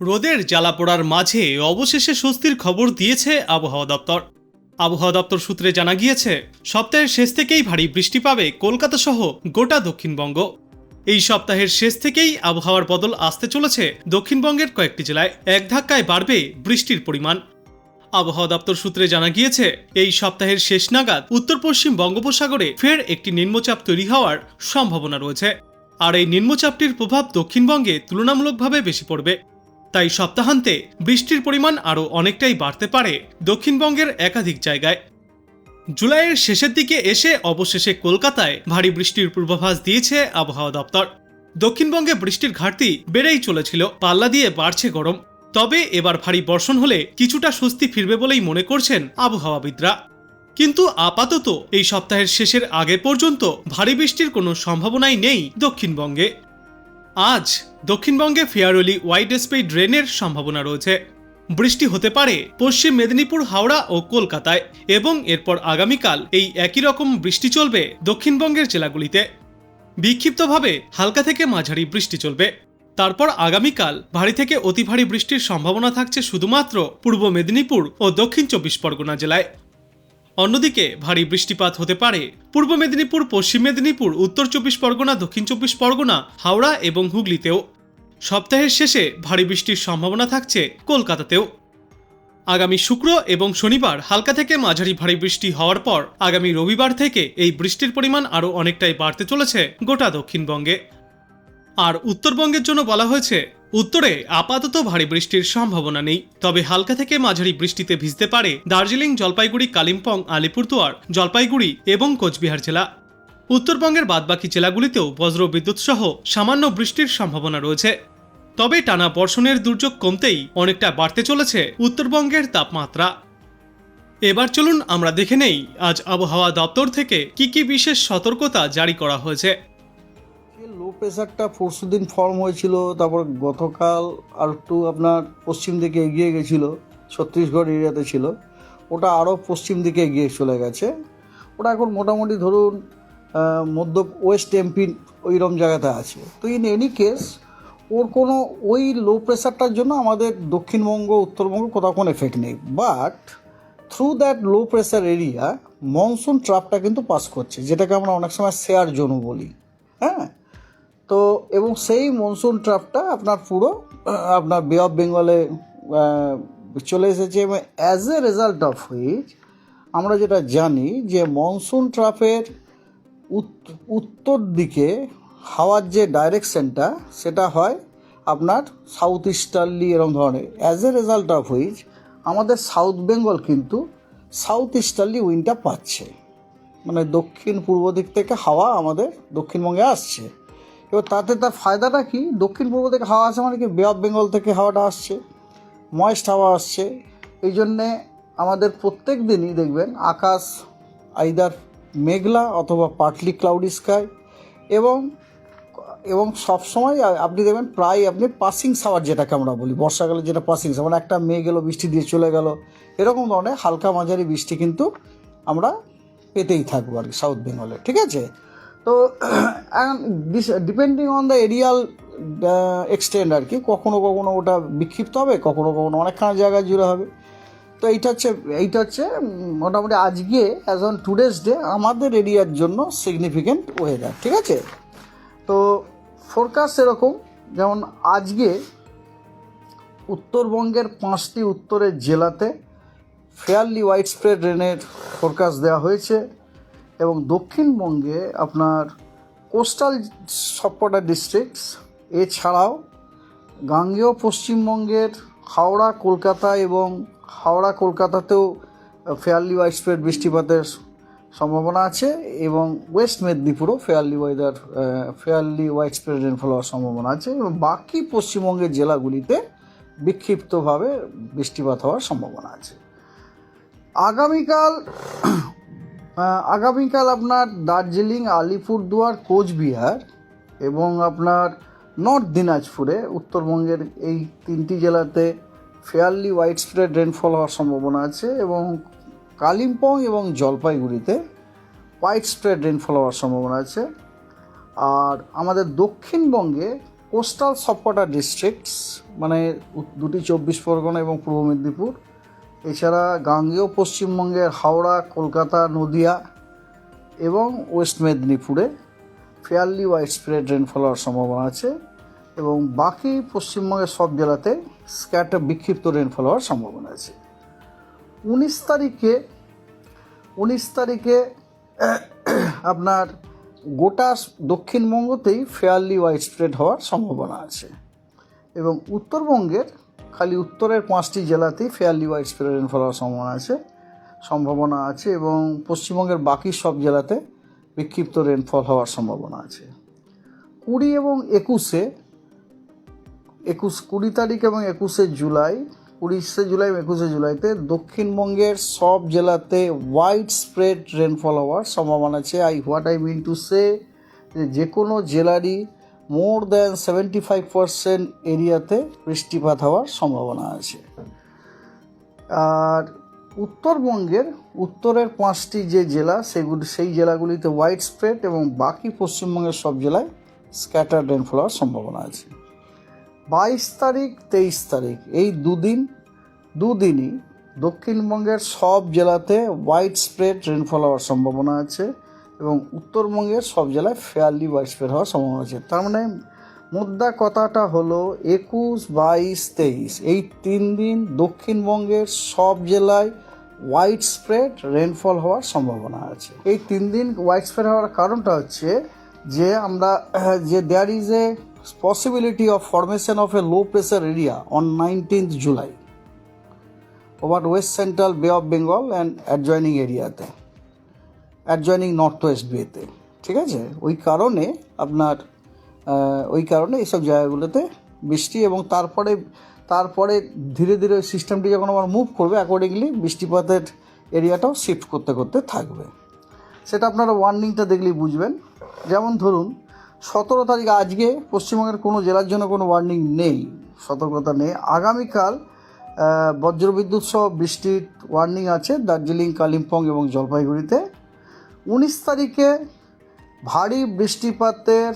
রোদের জ্বালা পোড়ার মাঝে অবশেষে স্বস্তির খবর দিয়েছে আবহাওয়া দপ্তর। আবহাওয়া দপ্তর সূত্রে জানা গিয়েছে, সপ্তাহের শেষ থেকেই ভারী বৃষ্টি পাবে কলকাতা সহ গোটা দক্ষিণবঙ্গ। এই সপ্তাহের শেষ থেকেই আবহাওয়ার বদল আসতে চলেছে দক্ষিণবঙ্গের কয়েকটি জেলায়। এক ধাক্কায় বাড়বে বৃষ্টির পরিমাণ। আবহাওয়া দপ্তর সূত্রে জানা গিয়েছে, এই সপ্তাহের শেষ নাগাদ উত্তর পশ্চিম বঙ্গোপসাগরে ফের একটি নিম্নচাপ তৈরি হওয়ার সম্ভাবনা রয়েছে। আর এই নিম্নচাপটির প্রভাব দক্ষিণবঙ্গে তুলনামূলকভাবে বেশি পড়বে। তাই সপ্তাহান্তে বৃষ্টির পরিমাণ আরও অনেকটাই বাড়তে পারে দক্ষিণবঙ্গের একাধিক জায়গায়। জুলাইয়ের শেষের দিকে এসে অবশেষে কলকাতায় ভারী বৃষ্টির পূর্বাভাস দিয়েছে আবহাওয়া দপ্তর। দক্ষিণবঙ্গে বৃষ্টির ঘাটতি বেড়েই চলেছিল, পাল্লা দিয়ে বাড়ছে গরম। তবে এবার ভারী বর্ষণ হলে কিছুটা স্বস্তি ফিরবে বলেই মনে করছেন আবহাওয়াবিদরা। কিন্তু আপাতত এই সপ্তাহের শেষের আগে পর্যন্ত ভারী বৃষ্টির কোনো সম্ভাবনাই নেই দক্ষিণবঙ্গে। আজ দক্ষিণবঙ্গে ফেয়ারলি ওয়াইড স্পেড ড্রেনের সম্ভাবনা রয়েছে। বৃষ্টি হতে পারে পশ্চিম মেদিনীপুর, হাওড়া ও কলকাতায় এবং এরপর আগামীকাল এই একই রকম বৃষ্টি চলবে দক্ষিণবঙ্গের জেলাগুলিতে। বিক্ষিপ্তভাবে হালকা থেকে মাঝারি বৃষ্টি চলবে। তারপর আগামীকাল ভারী থেকে অতি ভারী বৃষ্টির সম্ভাবনা থাকছে শুধুমাত্র পূর্ব মেদিনীপুর ও দক্ষিণ চব্বিশ পরগনা জেলায়। অন্যদিকে ভারী বৃষ্টিপাত হতে পারে। পূর্ব মেদিনীপুর, পশ্চিম মেদিনীপুর, উত্তর চব্বিশ পরগনা, দক্ষিণ চব্বিশ পরগনা, হাওড়া এবং হুগলিতেও। সপ্তাহের শেষে ভারী বৃষ্টির সম্ভাবনা থাকছে কলকাতাতেও। আগামী শুক্র এবং শনিবার হালকা থেকে মাঝারি ভারী বৃষ্টি হওয়ার পর আগামী রবিবার থেকে এই বৃষ্টির পরিমাণ আরও অনেকটাই বাড়তে চলেছে গোটা দক্ষিণবঙ্গে। আর উত্তরবঙ্গের জন্য বলা হয়েছে, উত্তরে আপাতত ভারী বৃষ্টির সম্ভাবনা নেই। তবে হালকা থেকে মাঝারি বৃষ্টিতে ভিজতে পারে দার্জিলিং, জলপাইগুড়ি, কালিম্পং, আলিপুরদুয়ার, জলপাইগুড়ি এবং কোচবিহার জেলা। উত্তরবঙ্গের বাদবাকি জেলাগুলিতেও বজ্র বিদ্যুৎ সহ সামান্য বৃষ্টির সম্ভাবনা রয়েছে। তবে টানা বর্ষণের দুর্যোগ কমতেই অনেকটা বাড়তে চলেছে উত্তরবঙ্গের তাপমাত্রা। এবার চলুন আমরা দেখে নেই, আজ আবহাওয়া দপ্তর থেকে কি কি বিশেষ সতর্কতা জারি করা হয়েছে। লো প্রেশারটা পরশু দিন ফর্ম হয়েছিল, তারপর গতকাল আর একটু আপনার পশ্চিম দিকে এগিয়ে গেছিল, ছত্তিশগড় এরিয়াতে ছিল। ওটা আরও পশ্চিম দিকে এগিয়ে চলে গেছে। ওটা এখন মোটামুটি ধরুন মধ্য ওয়েস্ট এমপি ওইরকম জায়গাতে আছে। তো ইন এনি কেস ওর কোনো ওই লো প্রেশারটার জন্য আমাদের দক্ষিণবঙ্গ, উত্তরবঙ্গ কোথাও কোনো এফেক্ট নেই। But through that low pressure area monsoon ট্রাপটা কিন্তু পাস করছে, যেটাকে আমরা অনেক সময় শেয়ার জোনও বলি। হ্যাঁ? তো, এবং সেই মনসুন ট্রাফটা আপনার পুরো আপনার বে অফ বেঙ্গলে চলে এসেছে। এবং as a result of which আমরা যেটা জানি যে মনসুন ট্রাপের উত- উত্তর দিকে হাওয়ার যে ডাইরেকশনটা সেটা হয় আপনার সাউথ ইস্টার্লি এরকম ধরনের। As a result of which আমাদের সাউথ বেঙ্গল কিন্তু সাউথ ইস্টার্লি উইন্ডটা পাচ্ছে। মানে দক্ষিণ পূর্ব দিক থেকে হাওয়া আমাদের দক্ষিণবঙ্গে আসছে। এবার তাতে তার ফায়দাটা কি? দক্ষিণ পূর্ব থেকে হাওয়া আসছে মানে কি? বে অফ বেঙ্গল থেকে হাওয়াটা আসছে ময়েস্ট হাওয়া আসছে। এই জন্যে আমাদের প্রত্যেক দিনই দেখবেন আকাশ আইদার মেঘলা অথবা পার্টলি ক্লাউডি স্কাই এবং এবং সবসময় আপনি দেখবেন প্রায় আপনি পাসিং সাওয়ার যেটাকে আমরা বলি, বর্ষাকালে যেটা পাসিং সাওয়ার মানে একটা মেয়ে এলো, বৃষ্টি দিয়ে চলে গেল, এরকম ধরনের হালকা মাঝারি বৃষ্টি কিন্তু আমরা পেতেই থাকব আর কি সাউথ বেঙ্গলে ঠিক আছে? তো depending on the areal extent আর কি, কখনো কখনো ওটা বিক্ষিপ্ত হবে, কখনো কখনো অনেকখানি জায়গা জুড়ে হবে। তো এইটা হচ্ছে এইটা হচ্ছে মোটামুটি আজকে অ্যাজ অন টুডেস ডে আমাদের এরিয়ার জন্য সিগনিফিকেন্ট ওয়েদার ঠিক আছে? তো ফোরকাস্ট এরকম, যেমন আজকে, উত্তরবঙ্গের পাঁচটি উত্তরের জেলাতে ফেয়ারলি হোয়াইট স্প্রেড রেনের ফোরকাস্ট দেওয়া হয়েছে। এবং দক্ষিণবঙ্গে আপনার কোস্টাল সবকটা ডিস্ট্রিক্টস এছাড়াও গাঙ্গেয় পশ্চিমবঙ্গের হাওড়া, কলকাতা এবং হাওড়া, কলকাতাতেও ফেয়ারলি হোয়াইট স্প্রেড বৃষ্টিপাতের সম্ভাবনা আছে এবং west মেদিনীপুরও fairly weather fairly widespread rainfall হওয়ার সম্ভাবনা আছে এবং বাকি পশ্চিমবঙ্গের জেলাগুলিতে বিক্ষিপ্তভাবে বৃষ্টিপাত হওয়ার সম্ভাবনা আছে। আগামীকাল আগামীকাল আপনার দার্জিলিং, আলিপুরদুয়ার, কোচবিহার এবং আপনার নর্থ দিনাজপুরে, উত্তরবঙ্গের এই তিনটি জেলাতে ফেয়ারলি হোয়াইট স্প্রেড রেনফল হওয়ার সম্ভাবনা আছে এবং কালিম্পং এবং জলপাইগুড়িতে হোয়াইট স্প্রেড রেনফল হওয়ার সম্ভাবনা আছে। আর আমাদের দক্ষিণবঙ্গে কোস্টাল সবকটা ডিস্ট্রিক্টস মানে দুটি চব্বিশ পরগনা এবং পূর্ব মেদিনীপুর এছাড়া গাঙ্গেয় পশ্চিমবঙ্গের হাওড়া, কলকাতা, নদিয়া এবং ওয়েস্ট মেদিনীপুরে ফেয়ারলি ওয়াইড স্প্রেড রেনফল হওয়ার সম্ভাবনা আছে এবং বাকি পশ্চিমবঙ্গের সব জেলাতে স্ক্যাটার বিক্ষিপ্ত রেনফল হওয়ার সম্ভাবনা আছে। উনিশ তারিখে উনিশ তারিখে আপনার গোটা দক্ষিণবঙ্গতেই ফেয়ারলি ওয়াইড স্প্রেড হওয়ার সম্ভাবনা আছে এবং উত্তরবঙ্গের খালি উত্তরের পাঁচটি জেলাতেই ফেয়ারলি ওয়াইড স্প্রেড রেনফল হওয়ার সম্ভাবনা আছে সম্ভাবনা আছে এবং পশ্চিমবঙ্গের বাকি সব জেলাতে বিক্ষিপ্ত রেনফল হওয়ার সম্ভাবনা আছে। কুড়ি এবং একুশে, একুশ, কুড়ি তারিখ এবং একুশে জুলাই, উনিশে জুলাই একুশে জুলাইতে দক্ষিণবঙ্গের সব জেলাতে ওয়াইড স্প্রেড রেনফল হওয়ার সম্ভাবনা আছে। I what I mean to say যে কোনো জেলারই more than seventy five percent এরিয়াতে বৃষ্টিপাত হওয়ার সম্ভাবনা আছে। আর উত্তরবঙ্গের উত্তরের পাঁচটি যে জেলা, সেগুলি, সেই জেলাগুলিতে ওয়াইড স্প্রেড এবং বাকি পশ্চিমবঙ্গের সব জেলায় স্ক্যাটার রেনফল হওয়ার সম্ভাবনা আছে। বাইশ তারিখ, তেইশ তারিখ, এই দুদিন, দুদিনই দক্ষিণবঙ্গের সব জেলাতে ওয়াইড স্প্রেড রেনফল হওয়ার সম্ভাবনা আছে। এবং উত্তরবঙ্গের সব জেলায় ফেয়ারলি স্প্রেড হওয়ার সম্ভাবনা আছে। তার মানে মুদ্রা কথাটা হলো একুশ বাইশ তেইশ, এই তিন দিন দক্ষিণবঙ্গের সব জেলায় ওয়াইড স্প্রেড রেনফল হওয়ার সম্ভাবনা আছে। এই তিন দিন ওয়াইড স্প্রেড হওয়ার কারণটা হচ্ছে যে আমরা, যে there is a possibility of formation of a low pressure area on nineteenth July over west central bay of Bengal and adjoining এরিয়াতে অ্যাডজয়নিং নর্থ ওয়েস্ট বেতে ঠিক আছে? ওই কারণে আপনার ওই কারণে এইসব জায়গাগুলোতে বৃষ্টি এবং তারপরে তারপরে ধীরে ধীরে ওই সিস্টেমটি যখন আমার মুভ করবে অ্যাকর্ডিংলি বৃষ্টিপাতের এরিয়াটাও শিফট করতে করতে থাকবে। সেটা আপনারা ওয়ার্নিংটা দেখলেই বুঝবেন। যেমন ধরুন, সতেরো তারিখ আজকে পশ্চিমবঙ্গের কোনো জেলার জন্য কোনো ওয়ার্নিং নেই, সতর্কতা নেই। আগামীকাল বজ্রবিদ্যুৎ সহ বৃষ্টির ওয়ার্নিং আছে, দার্জিলিং, কালিম্পং এবং জলপাইগুড়িতে। উনিশ তারিখে ভারী বৃষ্টিপাতের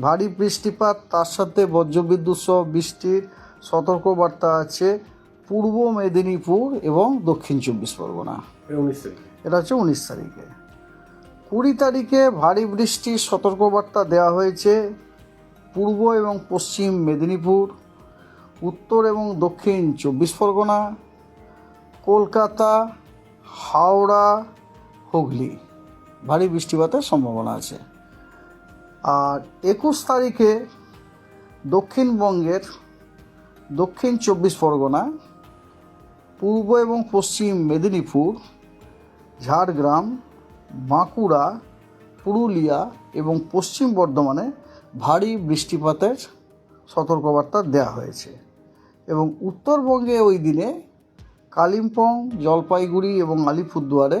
ভারী বৃষ্টিপাত তার সাথে বজ্রবিদ্যুৎ সহ বৃষ্টির সতর্কবার্তা আছে পূর্ব মেদিনীপুর এবং দক্ষিণ চব্বিশ পরগনা। এটা হচ্ছে উনিশ তারিখে। কুড়ি তারিখে ভারী বৃষ্টির সতর্কবার্তা দেওয়া হয়েছে পূর্ব এবং পশ্চিম মেদিনীপুর উত্তর এবং দক্ষিণ চব্বিশ পরগনা কলকাতা হাওড়া হুগলি। ভারী বৃষ্টিপাতের সম্ভাবনা আছে। আর একুশ তারিখে দক্ষিণবঙ্গের দক্ষিণ চব্বিশ পরগনা, পূর্ব এবং পশ্চিম মেদিনীপুর, ঝাড়গ্রাম, বাঁকুড়া, পুরুলিয়া এবং পশ্চিম বর্ধমানে ভারী বৃষ্টিপাতের সতর্কবার্তা দেওয়া হয়েছে এবং উত্তরবঙ্গে ওই দিনে কালিম্পং, জলপাইগুড়ি এবং আলিপুরদুয়ারে